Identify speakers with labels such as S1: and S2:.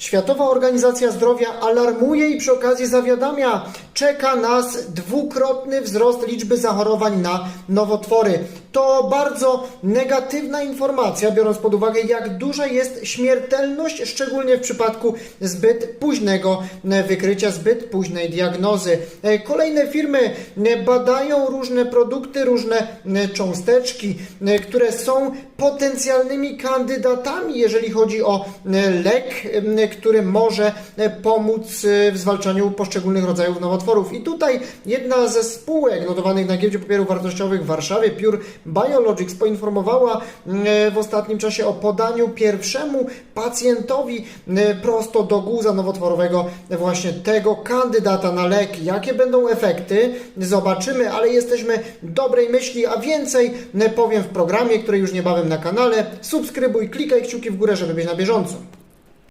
S1: Światowa Organizacja Zdrowia alarmuje i przy okazji zawiadamia, czeka nas dwukrotny wzrost liczby zachorowań na nowotwory. To bardzo negatywna informacja, biorąc pod uwagę, jak duża jest śmiertelność, szczególnie w przypadku zbyt późnego e, wykrycia, zbyt późnej diagnozy. E, Kolejne firmy e, badają różne produkty, różne cząsteczki, które są potencjalnymi kandydatami, jeżeli chodzi o lek, który może e, pomóc e, w zwalczaniu poszczególnych rodzajów nowotworów. I tutaj jedna ze spółek notowanych na giełdzie papierów wartościowych w Warszawie, Pure Biologics, poinformowała e, w ostatnim czasie o podaniu pierwszemu pacjentowi prosto do guza nowotworowego właśnie tego kandydata na lek. Jakie będą efekty? Zobaczymy, ale jesteśmy dobrej myśli, a więcej powiem w programie, który już niebawem na kanale. Subskrybuj, klikaj kciuki w górę, żeby być na bieżąco.